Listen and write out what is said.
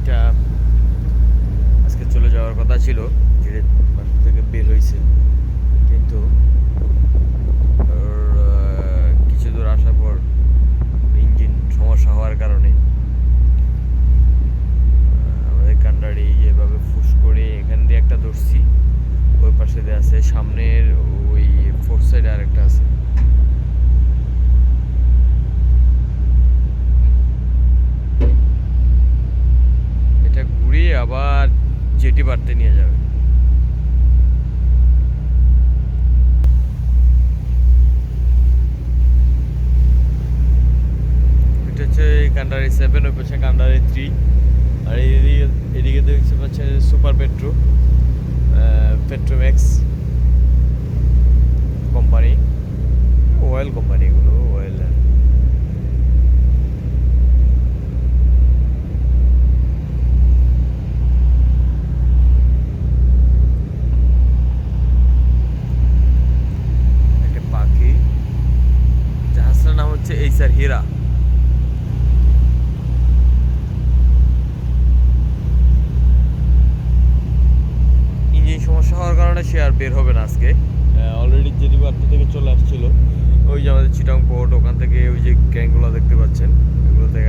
গাড়িটা আজকে চলে যাওয়ার কথা ছিল ধীরে বাসা থেকে বের হয়েছে। কিন্তু কিছু দূর আসার পর ইঞ্জিন সমস্যা হওয়ার কারণে আমাদের কান্ডারি এভাবে ফুস করে এখান দিয়ে একটা ধরছি, ওই পাশে দিয়ে আছে, সামনের ওই ফোর সাইডে আরেকটা আছে এটা ঘুরিয়ে আবার জেটি বাড়তে নিয়ে যাবে। এটা হচ্ছে কান্ডারি সেভেন ওই পাশে কান্ডারি থ্রি আর এদিকে এদিকে দেখতে পাচ্ছে super petro Petromax company oil company এগুলো অয়েল একটা পাখি জাহাজটার এই স্যার হীরা। ইঞ্জিন সমস্যা হওয়ার কারণে সে আর বের হবে না আজকে। অলরেডি যে বার্তা থেকে চলে আসছিল ওই যে আমাদের চিটং পোর্ট ওখান থেকে ওই যে ক্যাংগুলো দেখতে পাচ্ছেন এগুলোতে